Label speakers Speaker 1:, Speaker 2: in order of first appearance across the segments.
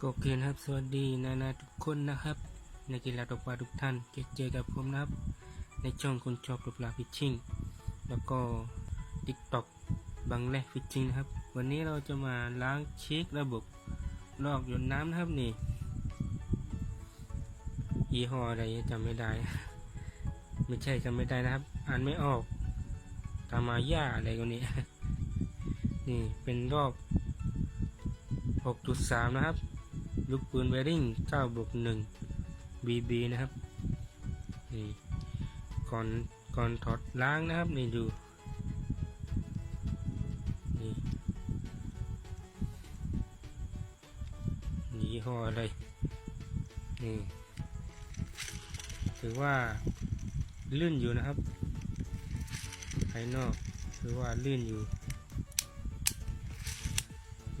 Speaker 1: ก็โอเคนะครับ สวัสดีนานาทุกคนนะครับ ในกีฬาตกปลาทุกท่านเจอกับผมนะครับ ในช่องคนชอบตกปลาฟิชชิ่งแล้วก็ TikTok บังแลฟิชชิ่งนะครับ วันนี้เราจะมาล้างเช็คระบบลอกหยดน้ำนะครับนี่ยี่ห้ออะไรจำไม่ได้ ไม่ใช่จำไม่ได้นะครับ อ่านไม่ออกตามาย่าอะไรกันนี้นี่เป็นรอบ 6.3 นะครับ ลูกปืนเวริ่ง9บวก1 BB นะครับนี่ก่อนก่อนถอดล้างนะครับนี่ดูนี่นี่ยี่ห้ออะไรนี่ถือว่าลื่นอยู่นะครับภายนอกถือว่าลื่นอยู่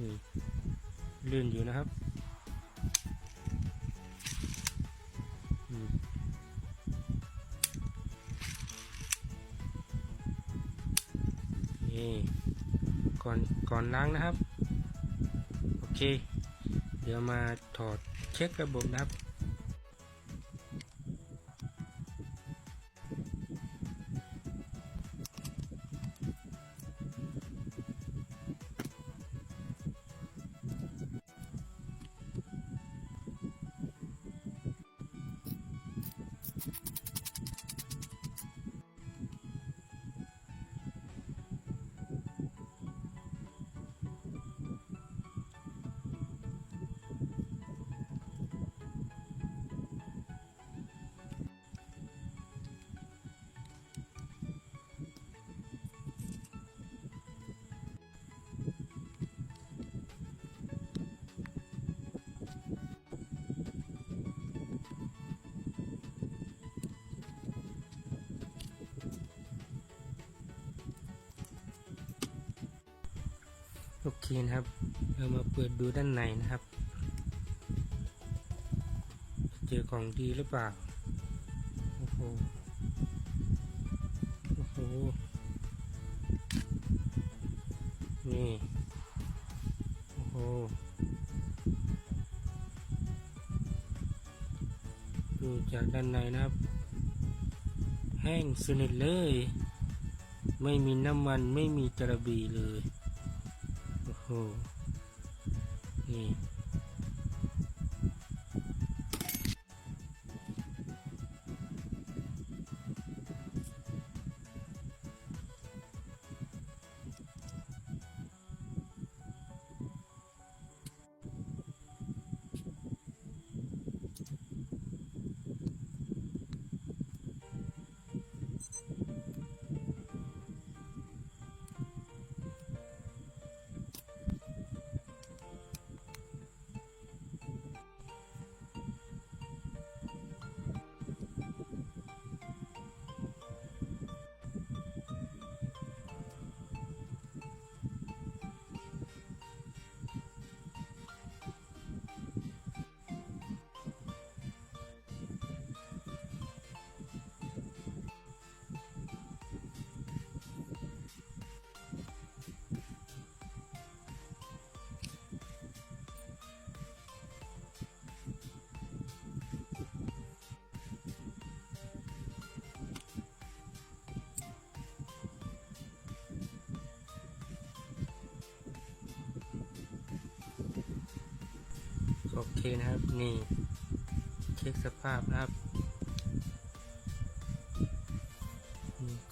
Speaker 1: นี่ลื่นอยู่นะครับ ก่อนก่อนล้างนะครับ โอเค เดี๋ยวมาถอดเช็คระบบนะครับ โอเคนะครับ เรามาเปิดดูด้านในนะครับ เจอของดีหรือเปล่า โอ้โห โอ้โห นี่ โอ้โห ดูจากด้านในนะครับ แห้งสนิทเลย ไม่มีน้ำมันไม่มีจระบีเลย โอ้ โอเคนะครับ นี่เช็คสภาพนะครับ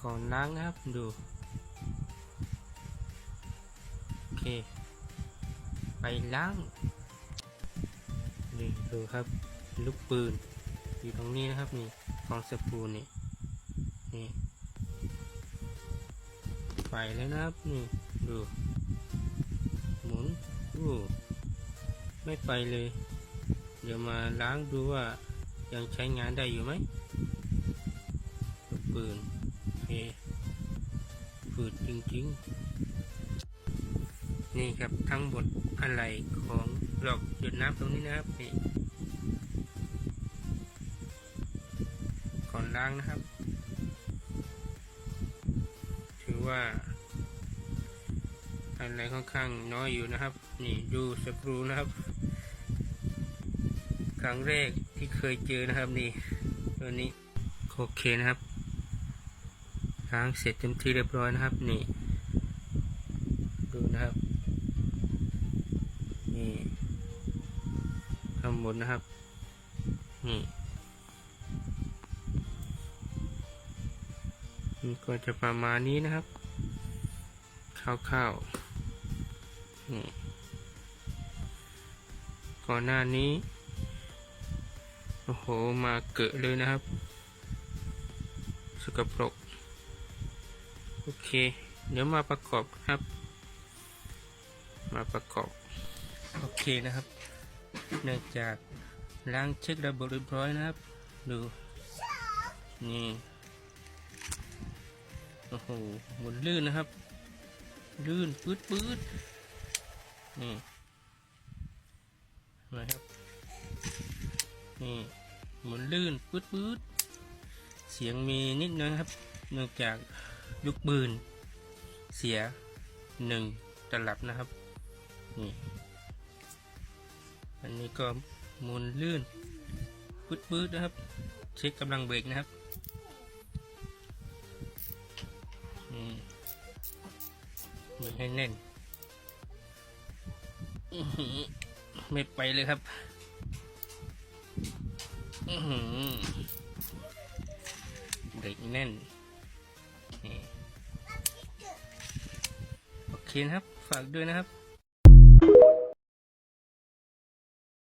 Speaker 1: ก่อนล้างนะครับดูโอเค ไปล้างนี่ดูครับลูกปืนอยู่ตรงนี้นะครับนี่กองสปูนนี่นี่ไปแล้วนะครับนี่ดูหมุนดู ไม่ไปเลย เดี๋ยวมาล้างดูว่ายังใช้งานได้อยู่ไหมลูกปืนเคฝืดจริงๆ นี่ครับทั้งหมดอะไรของหลอกหยดน้ำตรงนี้นะครับนี่ก่อนล้างนะครับ ถือว่าอะไรค่อนข้างน้อยอยู่นะครับ นี่ดูสกรูนะครับ ครั้งแรกที่เคยเจอนะครับนี่ตัวนี้โอเคนะครับล้างเสร็จเต็มที่เรียบร้อยนะครับนี่ ดูนะครับนี่ทั้งหมดนะครับนี่นี่ก็จะประมาณนี้นะครับคร่าวๆนี่ก่อนหน้านี้ โอ้โห มาเกะเลยนะครับ สกปรก โอเค เดี๋ยวมาประกอบครับ มาประกอบ โอเคนะครับ เนื่องจากล้างเช็คระบบเรียบร้อยนะครับ ดู นี่ โอ้โหหมุนลื่นนะครับ ลื่นปื๊ดปื๊ดนี่นะครับ นี่หมุนลื่นปื๊ดปื๊ดเสียงมีนิดนึงครับ เนื่องจากลูกปืน เสียหนึ่งตลับนะครับ นี่ อันนี้ก็หมุนลื่นปื๊ดปื๊ดนะครับ เช็คกำลังเบรกนะครับนี่มือให้แน่นไม่ไปเลยครับ เบรกแน่น โอเคนะครับ ฝากด้วยนะครับ